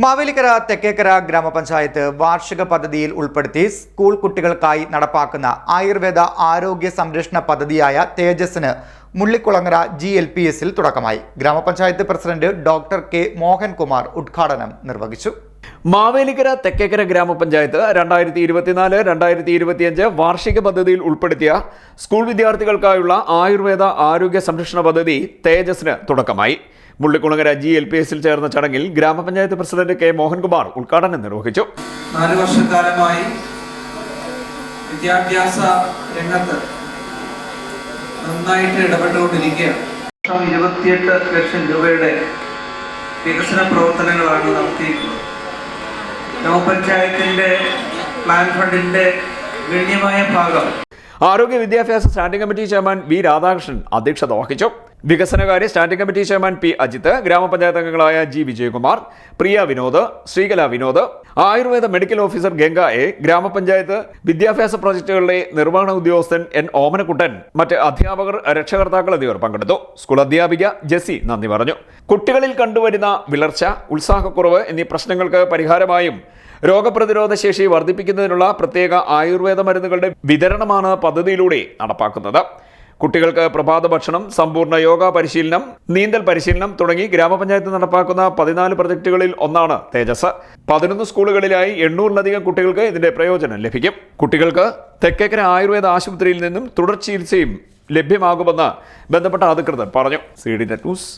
മാവേലിക്കര തെക്കേക്കര ഗ്രാമപഞ്ചായത്ത് വാർഷിക പദ്ധതിയിൽ ഉൾപ്പെടുത്തി സ്കൂൾ കുട്ടികൾക്കായി നടപ്പാക്കുന്ന ആയുർവേദ ആരോഗ്യ സംരക്ഷണ പദ്ധതിയായ തേജസ്സിന് മുള്ളിക്കുളങ്ങര ജി എൽ പി എസിൽ തുടക്കമായി. ഗ്രാമപഞ്ചായത്ത് പ്രസിഡന്റ് ഡോക്ടർ കെ മോഹൻകുമാർ ഉദ്ഘാടനം നിർവഹിച്ചു. മാവേലിക്കര തെക്കേക്കര ഗ്രാമപഞ്ചായത്ത് രണ്ടായിരത്തി ഇരുപത്തിനാല് രണ്ടായിരത്തി ഇരുപത്തിയഞ്ച് വാർഷിക പദ്ധതിയിൽ ഉൾപ്പെടുത്തിയ സ്കൂൾ വിദ്യാർത്ഥികൾക്കായുള്ള ആയുർവേദ ആരോഗ്യ സംരക്ഷണ പദ്ധതി തേജസ്സിന് തുടക്കമായി. മുള്ളിക്കുളങ്ങര ജി എൽ പി എസിൽ ചേർന്ന ചടങ്ങിൽ ഗ്രാമപഞ്ചായത്ത് പ്രസിഡന്റ് കെ മോഹൻകുമാർ ഉദ്ഘാടനം നിർവഹിച്ചു. നാല് വർഷക്കാലമായി വിദ്യാഭ്യാസ രംഗത്ത് നന്നായിട്ട് ഇടപെട്ടുകൊണ്ടിരിക്കുകയാണ്. ഇരുപത്തിയെട്ട് ലക്ഷം രൂപയുടെ വികസന പ്രവർത്തനങ്ങളാണ് നടത്തിയിട്ടുള്ളത് ഗ്രാമപഞ്ചായത്തിന്റെ പ്ലാൻ ഫണ്ടിന്റെ ഗണ്യമായ ഭാഗം. ആരോഗ്യ വിദ്യാഭ്യാസ standing committee chairman V Radhakrishnan അധ്യക്ഷത വഹിച്ചു. വികസനകാര്യ standing committee chairman P Ajith ഗ്രാമപഞ്ചായത്ത് അംഗങ്ങളായ G Vijayakumar Priya Vinod Sreekala Vinod Ayurveda medical officer Ganga A ഗ്രാമപഞ്ചായത്ത് വിദ്യാഭ്യാസ പ്രോജക്ടുകളുടെ നിർവഹണ ഉദ്യോഗസ്ഥൻ എൻ ഓമനക്കുട്ടൻ മറ്റ് അധ്യാപകർ രക്ഷകർത്താക്കൾ എന്നിവർ പങ്കെടുത്തു. സ്കൂൾ അധ്യാപിക ജെസി നന്ദി പറഞ്ഞു. കുട്ടികളിൽ കണ്ടുവരുന്ന വിളർച്ച ഉത്സാഹക്കുറവ് എന്നീ പ്രശ്നങ്ങൾക്ക് പരിഹാരമായും രോഗപ്രതിരോധ ശേഷി വർദ്ധിപ്പിക്കുന്നതിനുള്ള പ്രത്യേക ആയുർവേദ മരുന്നുകളുടെ വിതരണമാണ് പദ്ധതിയിലൂടെ നടപ്പാക്കുന്നത്. കുട്ടികൾക്ക് പ്രഭാത ഭക്ഷണം സമ്പൂർണ യോഗ പരിശീലനം നീന്തൽ പരിശീലനം തുടങ്ങി ഗ്രാമപഞ്ചായത്ത് നടപ്പാക്കുന്ന പതിനാല് പ്രൊജക്ടുകളിൽ ഒന്നാണ് തേജസ്. പതിനൊന്ന് സ്കൂളുകളിലായി എണ്ണൂറിലധികം കുട്ടികൾക്ക് ഇതിന്റെ പ്രയോജനം ലഭിക്കും. കുട്ടികൾക്ക് തെക്കേക്കര ആയുർവേദ ആശുപത്രിയിൽ നിന്നും തുടർ ചികിത്സയും ലഭ്യമാകുമെന്ന് ബന്ധപ്പെട്ട അധികൃതർ പറഞ്ഞു. C D news.